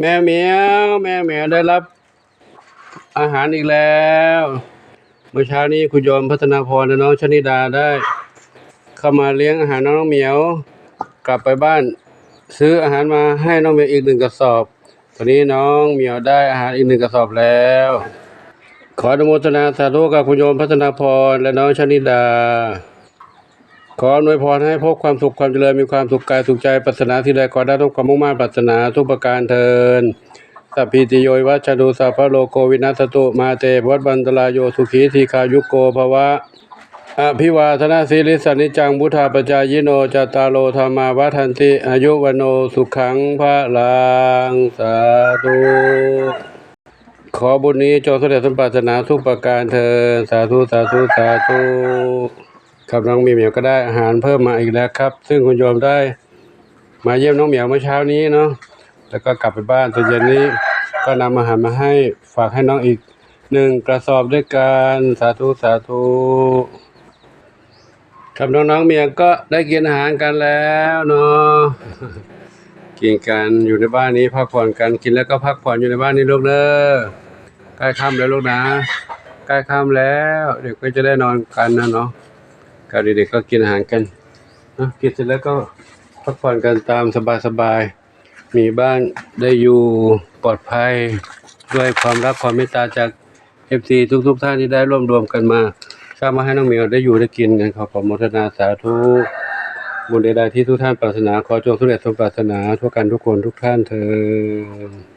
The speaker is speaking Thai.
แม่เหมียว แม่เหมียวได้รับ อาหารอีกแล้ว เมื่อเช้านี้คุณยมพัฒนาพรและน้องชนิดาได้ เข้ามาเลี้ยงอาหารน้องเหมียว กลับไปบ้าน ซื้ออาหารมาให้น้องเหมียวอีกหนึ่งกระสอบ ตอนนี้น้องเหมียวได้อาหารอีกหนึ่งกระสอบแล้ว ขออนุโมทนาสาธุกับคุณโยมพัฒนาพรและน้องชนิดา ขออำนวยพรให้พบความสุขความเจริญมีความสุขกายสุขใจปรารถนาที่ใดขอได้ทุกความมุ่งมั่นปรารถนาทุกประการเทินสัพพิติโยวัชชนุสัพพะโลโกวินัสตุมาเตวัตบันตรายโยสุขีทีคายุโกภวะอภิวาทนาสีลิสานิจังบุธาปจายโนจตตารโลธรรมาวัฏันติอายุวโนสุขังพระลังสาธุขอบุญนี้จงสำเร็จสมปรารถนาทุกประการเทินสาธุสาธุสาธุ ครับน้องเหมียวก็ได้อาหารเพิ่มมาอีกแล้วครับ ซึ่งคุณโยมได้มาเยี่ยมน้องเหมียวเมื่อเช้านี้เนาะแล้วก็กลับไปบ้านตอนเย็นนี้ก็นำอาหารมาให้ฝากให้น้องอีกหนึ่งกระสอบด้วยกันสาธุสาธุครับน้องๆเหมียวก็ได้กินอาหารกันแล้วเนาะกินกันอยู่ในบ้านนี้พักผ่อนกันกินแล้วก็พักผ่อนอยู่ในบ้านนี้ลูกเด้อใกล้ค่ำแล้วลูกนะใกล้ค่ำแล้ว เด็กก็จะได้นอนกันนะเนาะ กับเด็กๆก็กินอาหารกันนะกินเสร็จแล้วก็พักผ่อนกันตามสบายๆ มีบ้านได้อยู่ปลอดภัยด้วยความรักความเมตตาจากเอฟซีทุกๆท่านที่ได้ร่วมรวมกันมาสร้างมาให้น้องเมียวได้อยู่ได้กินกันขอขอมทนาสาธุบุญใดๆที่ทุกท่านปรารถนาขอจงสำเร็จสมปรารถนาทั่วกันทุกคนทุกท่านเถิด